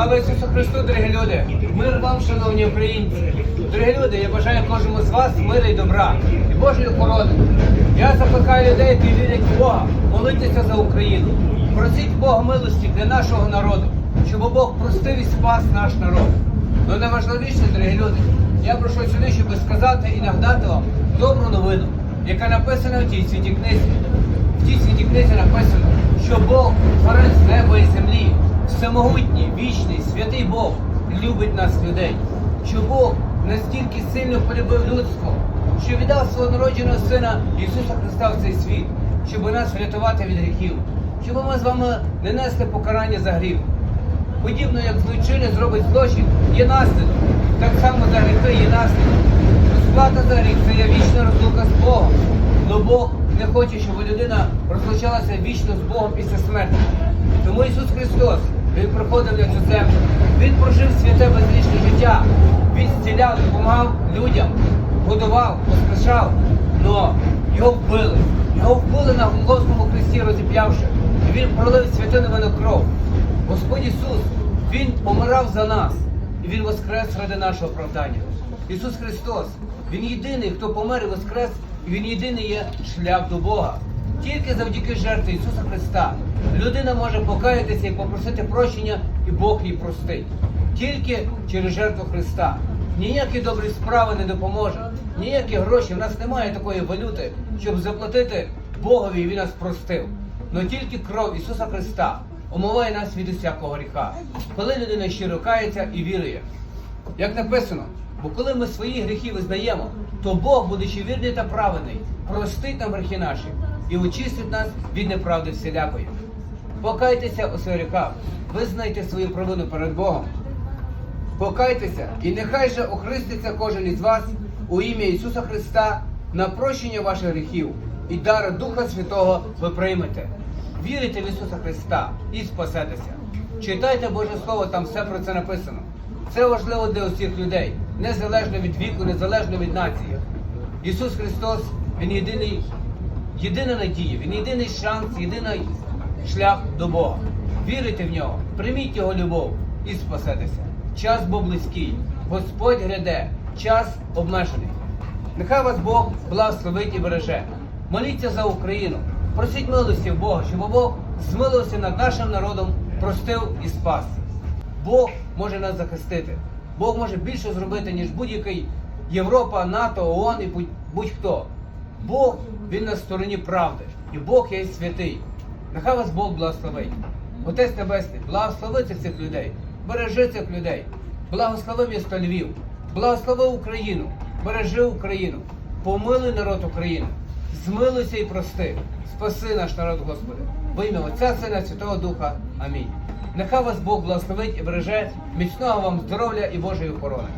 Слава Ісусу Христу, дорогі люди! Мир вам, шановні українці! Дорогі люди, я бажаю кожному з вас мира і добра і Божої охорони. Я закликаю людей, які вірять в Бога, молитися за Україну. Просіть Бога милості для нашого народу, щоб Бог простив і спас наш народ. Ну найважливіше, дорогі люди, я прийшов сюди, щоб сказати і нагадати вам добру новину, яка написана в тій святій книзі. В тій святій книзі написано, що Бог, творець неба і землі, всемогутній, вічний, святий Бог, любить нас людей. Що Бог настільки сильно полюбив людство, що віддав свого народженого сина Ісуса Христа в цей світ, щоб нас врятувати від гріхів, щоб ми з вами не несли покарання за гріх. Подібно як злочинець зробить злочин, є наслідок. Так само за гріхи є наслідок. Розплата за гріх це є вічна розлука з Богом. Но Бог не хоче, щоб людина розлучалася вічно з Богом після смерті. Тому Ісус Христос, Він приходив на цю землю. Він прожив святе безрічне життя. Він зціляв, допомагав людям, годував, поспішав. Но його вбили. Його вбили на Голгофському хресті, розіп'явши. І він пролив святу невинну кров. Господь Ісус, Він помирав за нас, і Він воскрес ради нашого оправдання. Ісус Христос, Він єдиний, хто помер і воскрес, і Він єдиний є шлях до Бога. Тільки завдяки жертві Ісуса Христа людина може покаятися і попросити прощення, і Бог їй простить. Тільки через жертву Христа. Ніякі добрі справи не допоможе, ніякі гроші. В нас немає такої валюти, щоб заплатити Богові, і Він нас простив. Но тільки кров Ісуса Христа омиває нас від усякого гріха, коли людина щиро кається і вірує. Як написано, бо коли ми свої гріхи визнаємо, то Бог, будучи вірний та праведний, простить нам гріхи наші і очистить нас від неправди всілякої. Покайтеся у гріхах, визнайте свою провину перед Богом. Покайтеся, і нехай же охриститься кожен із вас у ім'я Ісуса Христа на прощення ваших гріхів і дар Духа Святого ви приймете. Вірите в Ісуса Христа і спасетеся. Читайте Боже Слово, там все про це написано. Це важливо для усіх людей, незалежно від віку, незалежно від нації. Ісус Христос, Він єдиний, єдина надія, Він єдиний шанс, єдиний шлях до Бога. Вірите в нього, прийміть Його любов і спасетеся. Час був близький, Господь гряде, час обмежений. Нехай вас Бог благословить і береже. Моліться за Україну, просіть милості в Бога, щоб Бог змилився над нашим народом, простив і спас. Бог може нас захистити. Бог може більше зробити, ніж будь-який Європа, НАТО, ООН і будь- будь-хто. Бог він на стороні правди, і Бог є святий. Нехай вас Бог благословить. Отець Небесний, благослови цих людей, бережи цих людей, благослови місто Львів, благослови Україну, бережи Україну, помилуй народ України, змилуйся і прости, спаси наш народ, Господи. Во ім'я Отця, Сина, Святого Духа. Амінь. Нехай вас Бог благословить і береже, міцного вам здоров'я і Божої охорони.